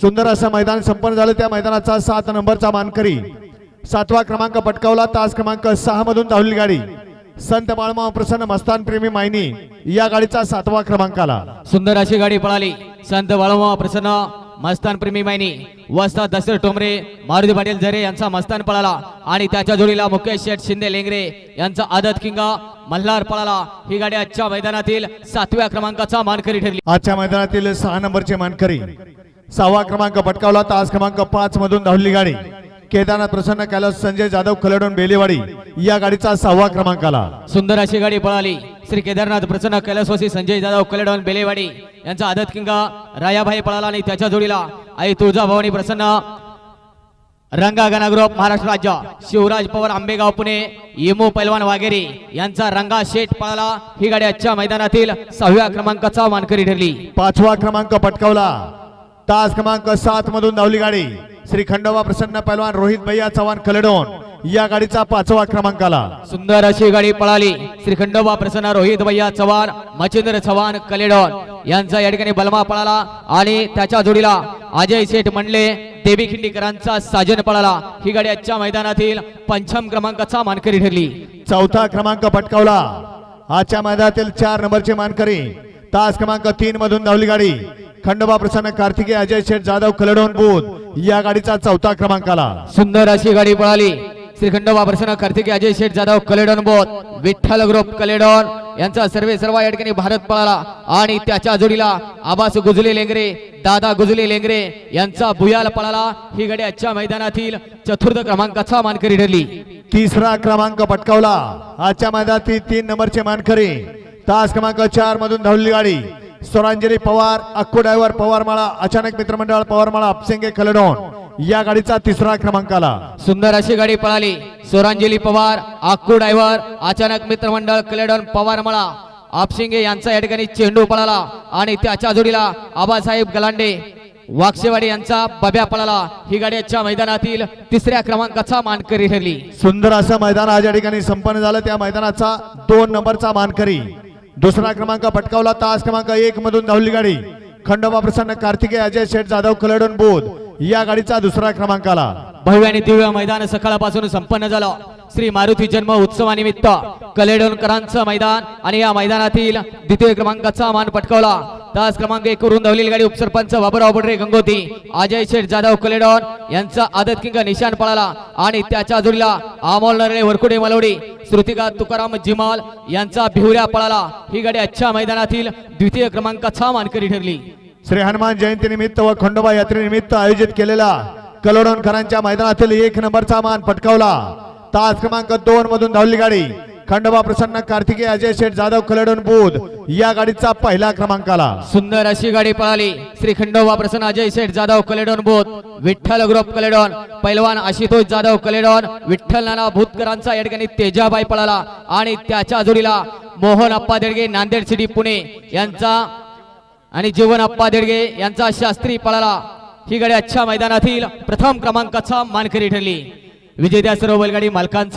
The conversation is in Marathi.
सुंदर असं मैदान संपन्न झालं. त्या मैदानाचा सात नंबरचा मानकरी सातवा क्रमांक पटकावला. तास क्रमांक सहा मधून धावली गाडी. संत बाळमा प्रसन्न मस्तान प्रेमी मायनी या गाडीचा सातवा क्रमांक आला सुंदर अशी गाडी पळाली. संत बाळोमा प्रसन्न मस्तान प्रेमी मायनी. वस्ता दसर टोमरे मारुती पाटील झरे यांचा मस्तान पळाला. आणि त्याच्या जोडीला मुकेश शेठ शिंदे लेंगरे यांचा आदत किंगा मल्हार पळाला. ही गाडी आजच्या मैदानातील सातव्या क्रमांकाचा मानकरी ठरली. आजच्या मैदानातील सहा नंबरचे मानकरी सहावा क्रमांक पटकावला तास क्रमांक पाच मधून धावली गाडी. केदारनाथ प्रसन्न कैलास संजय जाधव खलडून बेलेवाडी या गाडीचा सहावा क्रमांक आला सुंदर अशी गाडी पळाली. श्री केदारनाथ प्रसन्न कैलासवासी संजय जाधव कलेडॉन बेलेवाडी यांचा आदत किंगा रायाभाई पळाला आणि त्याच्या जोडीला आई तुळजाभवानी प्रसन्न. रंगा गणाग्रुप महाराष्ट्र राज्य. शिवराज पवार आंबेगाव पुणे. येमू पैलवान वागेरे यांचा रंगा शेठ पळाला. ही गाडी आजच्या मैदानातील सहाव्या क्रमांकाचा मानकरी ठरली. पाचवा क्रमांक पटकावला. तास क्रमांक सात मधून धावली गाडी. श्री खंडोबा प्रसन्न पैलवान रोहित भैया चव्हाण कलडोन या गाडीचा पाचवा क्रमांक आला सुंदर अशी गाडी पळाली. श्री खंडोबा प्रसन्न रोहित भैया चव्हाण मच्छिंद्र चव्हाण कलेडॉन यांचा या ठिकाणी बलमा पळाला आणि त्याच्या जोडीला अजय शेठ मंडले देवी खिंडीकरांचा साजन पळाला. ही गाडी आजच्या मैदानातील पंचम क्रमांकाचा मानकरी ठरली. चौथा क्रमांक पटकावला. आजच्या मैदानातील चार नंबरचे मानकरी. तास क्रमांक तीन मधून धावली गाडी. खंडोबा प्रसन्न कार्तिकेय अजय शेठ जाधव कलडोन बुध या गाडीचा चौथा क्रमांक आला सुंदर अशी गाडी पळाली. श्री खंडोबा प्रसन्न कार्तिकी अजय शेठ जाधव कलेडॉन बोत विठ्ठल ग्रुप कलेडॉन यांचा सर्वे सर्व या ठिकाणी भारत पळाला. आणि त्याच्या जोडीला आबास गुजले लेंगरे दादा गुजले लेंगरे यांचा भुयाल पळाला. ही गाडी आजच्या मैदानातील चतुर्थ क्रमांकाचा मानकरी ठरली. तिसरा क्रमांक पटकावला. आजच्या मैदानातील तीन नंबरचे मानकरी. तास क्रमांक चार मधून धावली गाडी. स्वरांजली पवार अक्कू ड्रायव्हर पवारमाळा अचानक मित्रमंडळ पवारमाळा अपसेंगे कलडोन या गाडीचा तिसरा क्रमांक आला सुंदर अशी गाडी पळाली. सोरांजली पवार आक्कू ड्रायव्हर अचानक मित्रमंडळ कलेडॉन पवार मळा आपशिंगे यांचा या ठिकाणी चेंडू पळाला आणि त्याच्या जोडीला आबासाहेब गलांडे वाक्षेवाडी यांचा बब्या पळाला. ही गाडी आजच्या मैदानातील तिसऱ्या क्रमांकाचा मानकरी ठरली. सुंदर असं मैदान आज या ठिकाणी संपन्न झालं. त्या मैदानाचा दोन नंबरचा मानकरी. दुसरा क्रमांक पटकावला तास क्रमांक एक मधून धावली गाडी. खंडोबा प्रसन्न कार्तिकेय अजय शेठ जाधव खलडून बोध. या गाडीचा दुसरा क्रमांक आला भव्य आणि दिव्य मैदान सकाळपासून संपन्न झालं. श्री मारुती जन्म उत्सवानिमित्त कलेडोनकरांचं मैदान आणि या मैदानातील द्वितीय क्रमांकाचा मान पटकावला. तास क्रमांक एक करून धावलेली गाडी उपसरपंच बाबुराव बडरे गंगोती अजय शेठ जाधव कलेडॉन यांचा आदत किंग निशान पळाला आणि त्याच्या जोडीला अमोल नरळे वरकुडे मलवडी श्रुतिका तुकाराम जिमाल यांचा भिवऱ्या पळाला. ही गाडी आजच्या मैदानातील द्वितीय क्रमांकाचा मानकरी ठरली. श्री हनुमान जयंती निमित्त व खंडोबा यात्रेनिमित्त आयोजित केलेला कलोडोनकरांच्या मैदानातील एक नंबरचा मान पटकावला. तास क्रमांक दोन मधून धावली गाडी खंडोबा प्रसन्न कार्तिके अजय शेठ जाधव कलडून बोध या गाडीचा पहिला क्रमांक आला सुंदर अशी गाडी पळाली. श्री खंडोबा प्रसन्न अजय शेठ जाधव कलेडॉन बोध विठ्ठल ग्रुप कलेडॉन पैलवान आशितोष जाधव कलेडॉन विठ्ठल नाना भूतकरांचा या ठिकाणी तेजाबाई पळाला. आणि त्याच्या जोडीला मोहन अप्पा देडगे नांदेड सिटी पुणे यांचा आणि जीवन अप्पा देडगे यांचा शास्त्री पळाला. ही गाडी आजच्या मैदानातील प्रथम क्रमांकाचा मानकरी ठरली. विजेत्या सर्व बैलगाडी मालकांचा